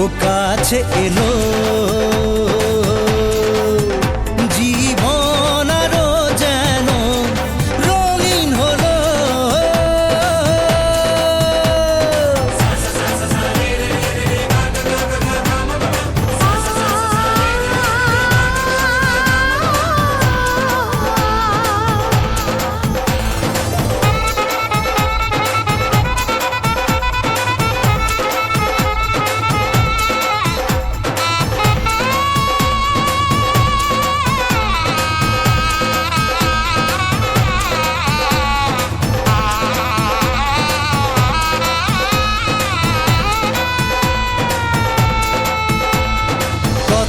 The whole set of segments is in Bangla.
ও কাছে এলো।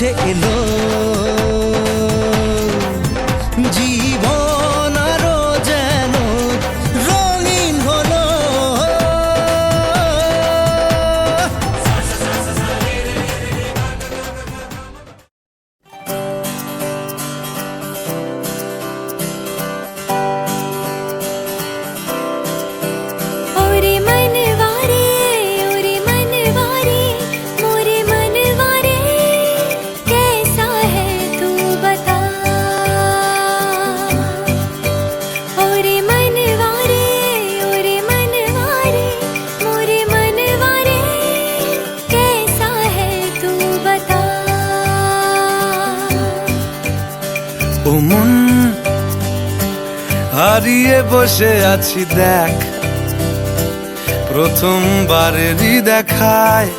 কাছে এলো ও হারিয়ে বসে আছি দেখ। প্রথমবারেরই দেখায়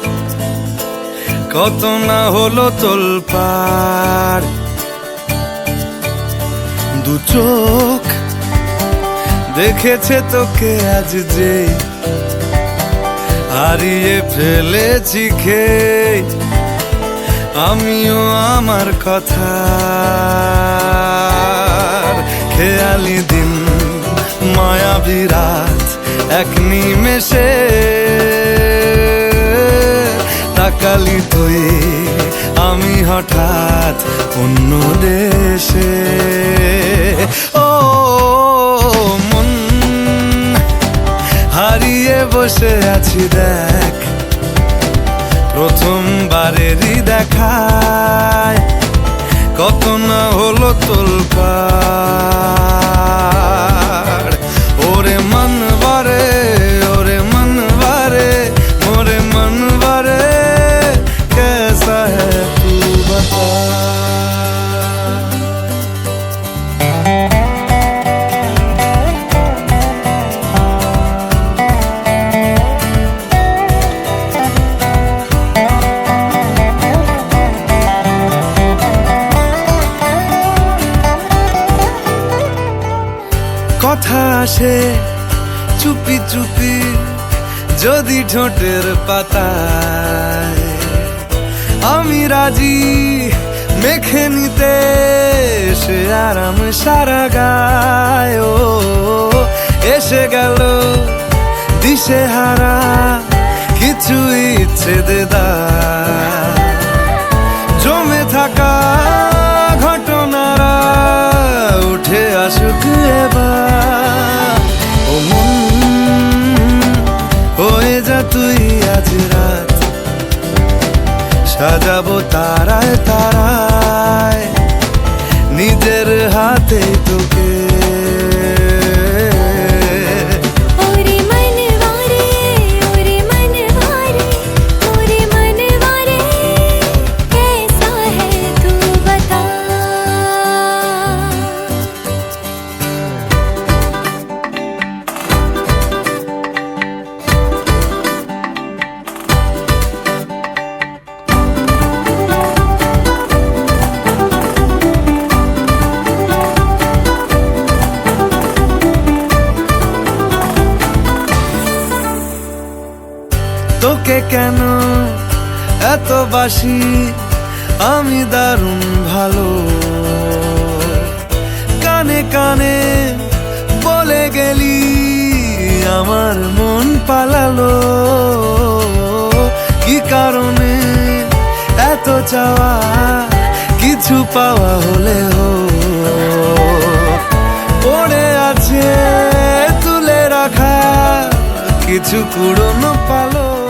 কত না হলো তোলপাড় দু চোখ দেখেছে তোকে আজ যে, হারিয়ে ফেলেছি খেয়ে। আমিও আমার কথা এক নিমেষে তাকালি তুই, আমি হঠাৎ অন্য দেশে। ও, মন হারিয়ে বসে আছি দেখ, প্রথমবারেরই দেখায় কত না হলো তোলপাড়। ওরে মনবারে আসে চুপি চুপি যদি ঠোঁটের পাতায়। আমি রাজি, মেখে নিতে সে আরাম সারা গায়। এসে গেল দিশে হারা কিছু ইচ্ছে দেদা te তোকে কেন এত বাসি? আমি দারুণ ভালো। কানে কানে বলে গেলি, আমার মন পালালো। কি কারণে এত চাওয়া? কিছু পাওয়া হলেও পড়ে আছে তুলে রাখা। কিছু কুড়োনো পালো।